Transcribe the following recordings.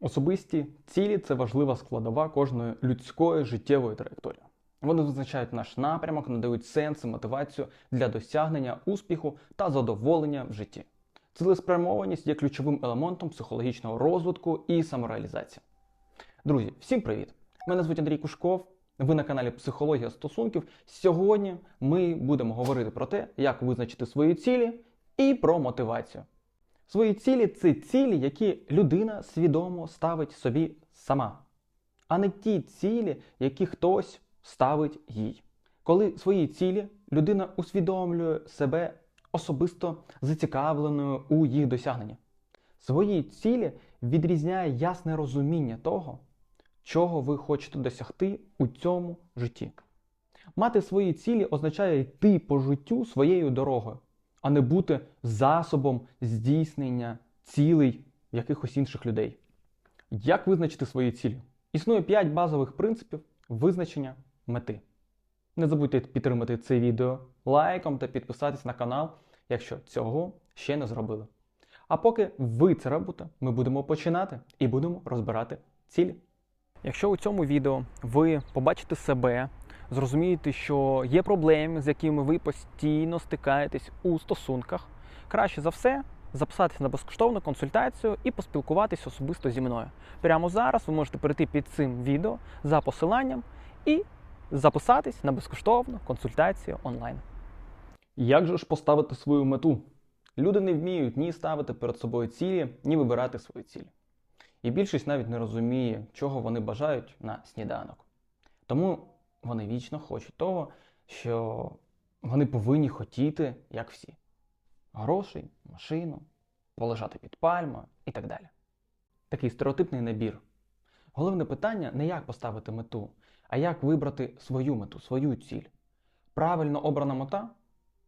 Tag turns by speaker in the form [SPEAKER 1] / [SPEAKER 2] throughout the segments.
[SPEAKER 1] Особисті цілі це важлива складова кожної людської життєвої траєкторії. Вони визначають наш напрямок, надають сенс і мотивацію для досягнення успіху та задоволення в житті. Цілеспрямованість є ключовим елементом психологічного розвитку і самореалізації. Друзі, всім привіт! Мене звуть Андрій Кушков. Ви на каналі Психологія стосунків. Сьогодні ми будемо говорити про те, як визначити свої цілі і про мотивацію. Свої цілі це цілі, які людина свідомо ставить собі сама, а не ті цілі, які хтось ставить їй. Коли свої цілі людина усвідомлює себе особисто зацікавленою у їх досягненні. Свої цілі відрізняє ясне розуміння того, чого ви хочете досягти у цьому житті. Мати свої цілі означає йти по життю своєю дорогою, а не бути засобом здійснення цілей якихось інших людей. Як визначити свої цілі? Існує 5 базових принципів визначення мети. Не забудьте підтримати це відео лайком та підписатись на канал, якщо цього ще не зробили. А поки ви це робите, ми будемо починати і будемо розбирати цілі. Якщо у цьому відео ви побачите себе, зрозумієте, що є проблеми, з якими ви постійно стикаєтесь у стосунках, краще за все записатися на безкоштовну консультацію і поспілкуватись особисто зі мною. Прямо зараз ви можете перейти під цим відео за посиланням і записатись на безкоштовну консультацію онлайн. Як же ж поставити свою мету? Люди не вміють ні ставити перед собою цілі, ні вибирати свої цілі. І більшість навіть не розуміє, чого вони бажають на сніданок. Тому вони вічно хочуть того, що вони повинні хотіти, як всі: грошей, машину, полежати під пальмою і так далі. Такий стереотипний набір. Головне питання не як поставити мету, а як вибрати свою мету, свою ціль. Правильно обрана мета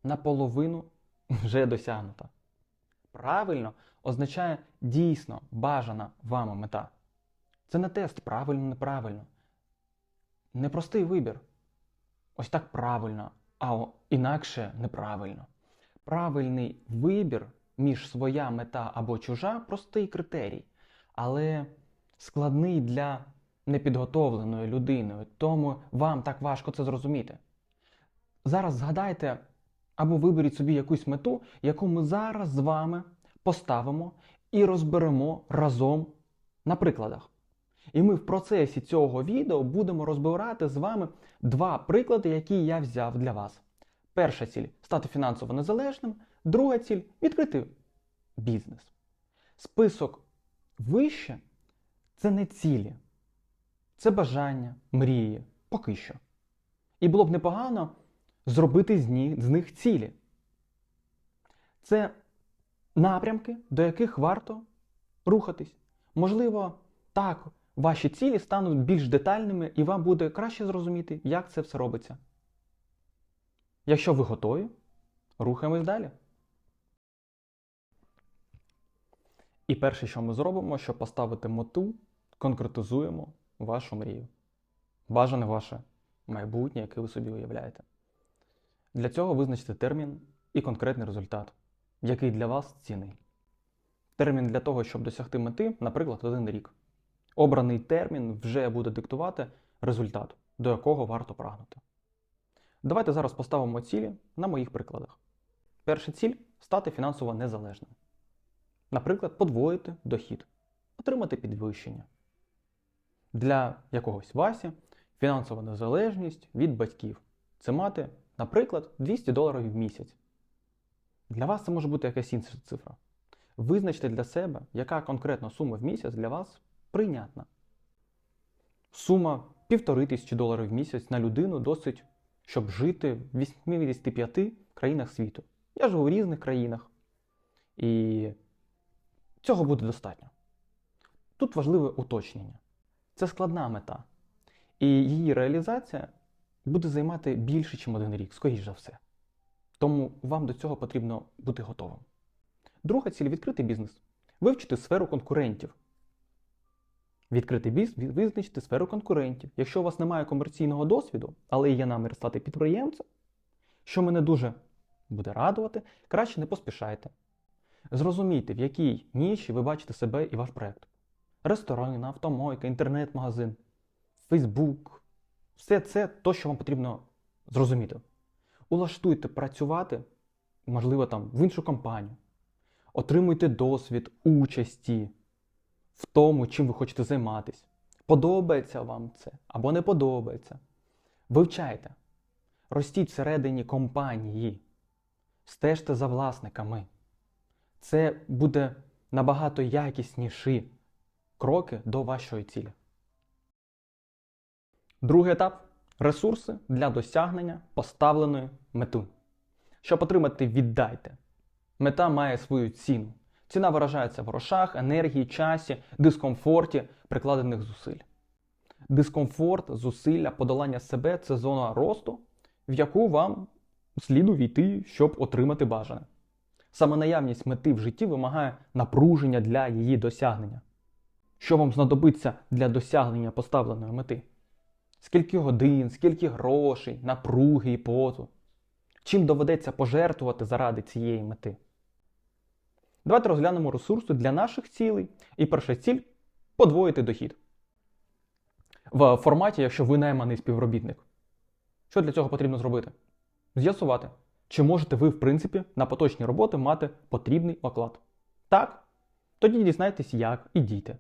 [SPEAKER 1] наполовину вже досягнута. Правильно означає дійсно бажана вами мета. Це не тест правильно, неправильно. Непростий вибір. Ось так правильно, а інакше неправильно. Правильний вибір між своя мета або чужа простий критерій, але складний для непідготовленої людини, тому вам так важко це зрозуміти. Зараз згадайте або виберіть собі якусь мету, яку ми зараз з вами поставимо і розберемо разом на прикладах. І ми в процесі цього відео будемо розбирати з вами два приклади, які я взяв для вас. Перша ціль стати фінансово незалежним, друга ціль відкрити бізнес. Список вище це не цілі, це бажання, мрії, поки що. І було б непогано зробити з них цілі. Це напрямки, до яких варто рухатись. Можливо, так ваші цілі стануть більш детальними і вам буде краще зрозуміти, як це все робиться. Якщо ви готові, рухаємось далі. І перше, що ми зробимо, щоб поставити мету, конкретизуємо вашу мрію. Бажане ваше майбутнє, яке ви собі уявляєте. Для цього визначте термін і конкретний результат, який для вас цінний. Термін для того, щоб досягти мети, наприклад, один рік. Обраний термін вже буде диктувати результат, до якого варто прагнути. Давайте зараз поставимо цілі на моїх прикладах. Перша ціль стати фінансово незалежним. Наприклад, подвоїти дохід, отримати підвищення. Для якогось Васі фінансова незалежність від батьків це мати, наприклад, 200 доларів в місяць. Для вас це може бути якась інша цифра. Визначте для себе, яка конкретна сума в місяць для вас прийнятна. Сума півтори тисячі доларів в місяць на людину досить, щоб жити в 85 країнах світу. Я живу в різних країнах. І цього буде достатньо. Тут важливе уточнення. Це складна мета. І її реалізація буде займати більше, ніж один рік, скоріш за все. Тому вам до цього потрібно бути готовим. Друга ціль відкрити бізнес. Вивчити сферу конкурентів. Відкрити бізнес, визначити сферу конкурентів. Якщо у вас немає комерційного досвіду, але є намір стати підприємцем, що мене дуже буде радувати, краще не поспішайте. Зрозумійте, в якій ніші ви бачите себе і ваш проект. ресторан, автомойка, інтернет-магазин, Фейсбук. Все це то, що вам потрібно зрозуміти. Улаштуйте працювати, можливо, там в іншу компанію. Отримуйте досвід участі в тому, чим ви хочете займатися. Подобається вам це або не подобається. Вивчайте. Ростіть всередині компанії. Стежте за власниками. Це буде набагато якісніші кроки до вашої цілі. Другий етап ресурси для досягнення поставленої мети. Щоб отримати, віддайте. Мета має свою ціну. Ціна виражається в грошах, енергії, часі, дискомфорті, прикладених зусиль. Дискомфорт, зусилля, подолання себе це зона росту, в яку вам слід увійти, щоб отримати бажане. Саме наявність мети в житті вимагає напруження для її досягнення. Що вам знадобиться для досягнення поставленої мети? Скільки годин, скільки грошей, напруги і поту? Чим доведеться пожертвувати заради цієї мети? Давайте розглянемо ресурси для наших цілей. І перша ціль подвоїти дохід. В форматі, якщо ви найманий співробітник. Що для цього потрібно зробити? З'ясувати, чи можете ви, в принципі, на поточні роботи мати потрібний оклад. Так? Тоді дізнайтесь, як і дійте.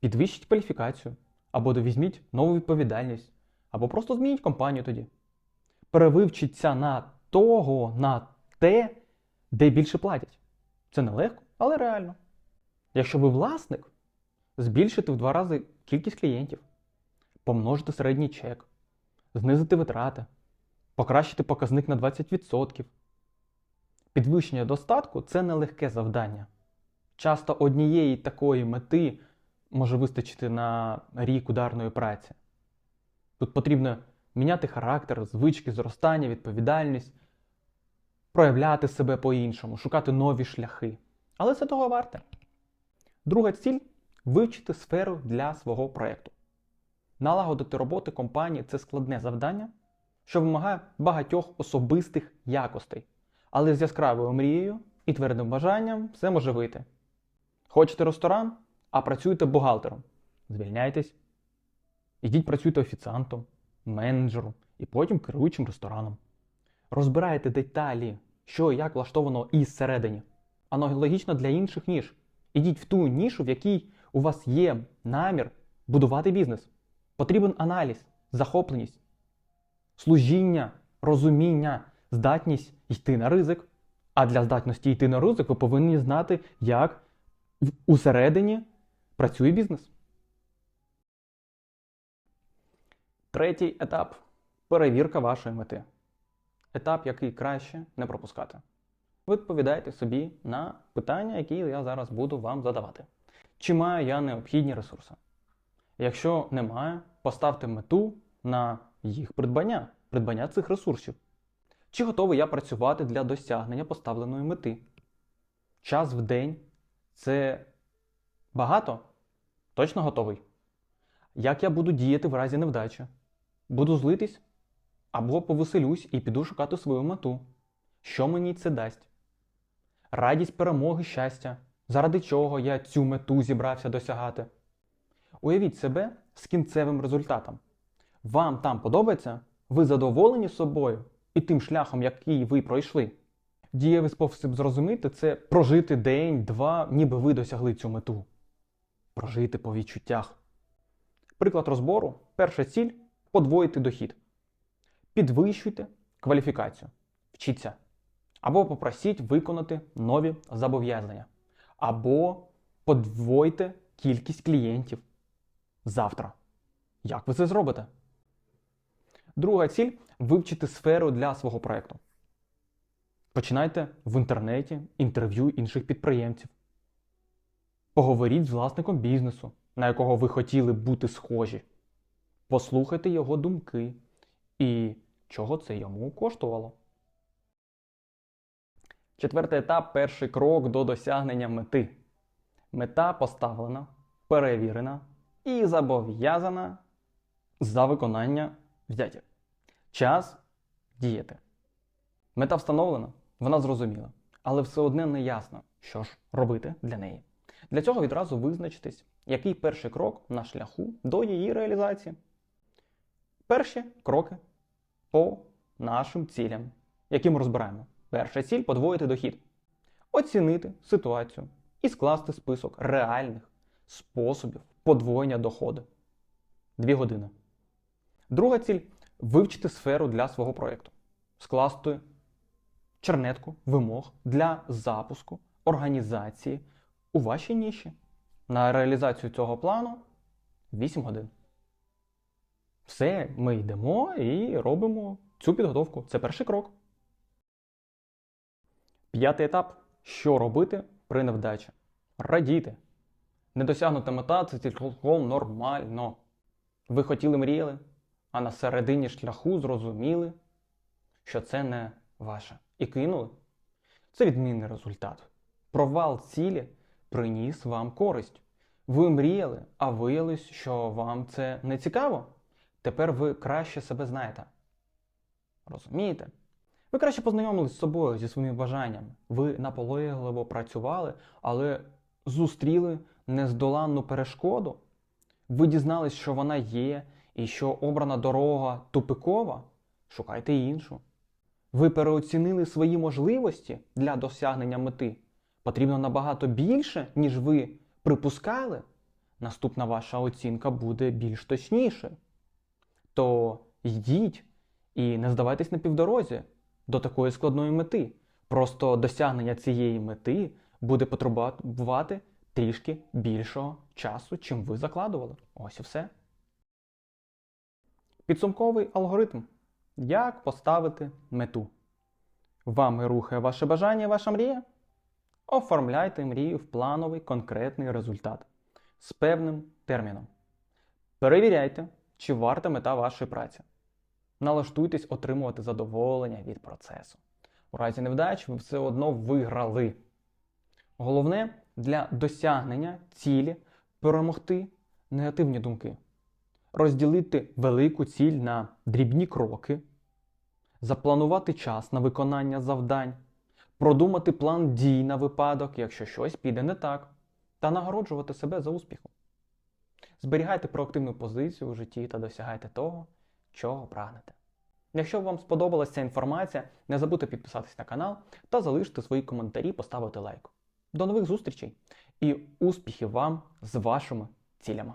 [SPEAKER 1] Підвищіть кваліфікацію, або довізьміть нову відповідальність, або просто змініть компанію тоді. Перевивчіться на того, на те, де більше платять. Це нелегко, але реально. Якщо ви власник, збільшити в два рази кількість клієнтів, помножити середній чек, знизити витрати, покращити показник на 20%. Підвищення достатку це нелегке завдання. Часто однієї такої мети може вистачити на рік ударної праці. Тут потрібно міняти характер, звички, зростання, відповідальність, проявляти себе по-іншому, шукати нові шляхи. Але це того варте. Друга ціль вивчити сферу для свого проєкту. Налагодити роботи компанії це складне завдання, що вимагає багатьох особистих якостей. Але з яскравою мрією і твердим бажанням все може вийти. Хочете ресторан, а працюєте бухгалтером. Звільняйтесь. Ідіть працюйте офіціантом, менеджером і потім керуючим рестораном. Розбирайте деталі, що і як влаштовано із середині. Аналогічно для інших ніж. Ідіть в ту нішу, в якій у вас є намір будувати бізнес. Потрібен аналіз, захопленість, служіння, розуміння, здатність йти на ризик. А для здатності йти на ризик ви повинні знати, як усередині працює бізнес. Третій етап перевірка вашої мети. Етап, який краще не пропускати. Ви відповідаєте собі на питання, які я зараз буду вам задавати. Чи маю я необхідні ресурси? Якщо немає, поставте мету на їх придбання, придбання цих ресурсів. Чи готовий я працювати для досягнення поставленої мети? Час в день це багато? Точно готовий? Як я буду діяти в разі невдачі? Буду злитись? Або повеселюсь і піду шукати свою мету. Що мені це дасть? Радість перемоги, щастя, заради чого я цю мету зібрався досягати. Уявіть себе з кінцевим результатом. Вам там подобається? Ви задоволені собою і тим шляхом, який ви пройшли. Дієвий спосіб зрозуміти це прожити день, два, ніби ви досягли цю мету. Прожити по відчуттях. Приклад розбору. Перша ціль подвоїти дохід. Підвищуйте кваліфікацію. Вчіться. Або попросіть виконати нові зобов'язання. Або подвойте кількість клієнтів завтра. Як ви це зробите? Друга ціль вивчити сферу для свого проєкту. Починайте в інтернеті інтерв'ю інших підприємців. Поговоріть з власником бізнесу, на якого ви хотіли бути схожі. Послухайте його думки і чого це йому коштувало. Четвертий етап перший крок до досягнення мети. Мета поставлена, перевірена і зобов'язана за виконання взяття. Час діяти. Мета встановлена, вона зрозуміла, але все одне не ясно, що ж робити для неї. Для цього відразу визначитись, який перший крок на шляху до її реалізації. Перші кроки по нашим цілям, які ми розбираємо. Перша ціль подвоїти дохід, оцінити ситуацію і скласти список реальних способів подвоєння доходу. Дві години. Друга ціль вивчити сферу для свого проєкту, скласти чернетку вимог для запуску організації у вашій ніші. На реалізацію цього плану 8 годин. Все, ми йдемо і робимо цю підготовку. Це перший крок. П'ятий етап. Що робити при невдачі? Радіти. Недосягнута мета це цілком нормально. Ви хотіли мріяли, а на середині шляху зрозуміли, що це не ваше. І кинули. Це відмінний результат. Провал цілі приніс вам користь. Ви мріяли, а виявилось, що вам це не цікаво. Тепер ви краще себе знаєте. Розумієте? Ви краще познайомились з собою, зі своїми бажаннями. Ви наполегливо працювали, але зустріли нездоланну перешкоду. Ви дізнались, що вона є, і що обрана дорога тупикова. Шукайте іншу. Ви переоцінили свої можливості для досягнення мети. Потрібно набагато більше, ніж ви припускали. Наступна ваша оцінка буде більш точніше. То йдіть і не здавайтесь на півдорозі до такої складної мети. Просто досягнення цієї мети буде потребувати трішки більшого часу, чим ви закладували. Ось і все. Підсумковий алгоритм. Як поставити мету? Вами рухає ваше бажання, ваша мрія? Оформляйте мрію в плановий конкретний результат з певним терміном. Перевіряйте, чи варта мета вашої праці. Налаштуйтесь отримувати задоволення від процесу. У разі невдачі ви все одно виграли. Головне для досягнення цілі перемогти негативні думки, розділити велику ціль на дрібні кроки, запланувати час на виконання завдань, продумати план дій на випадок, якщо щось піде не так, та нагороджувати себе за успіхом. Зберігайте проактивну позицію у житті та досягайте того, чого прагнете. Якщо вам сподобалася ця інформація, не забудьте підписатись на канал та залишити свої коментарі, поставити лайк. До нових зустрічей і успіхів вам з вашими цілями!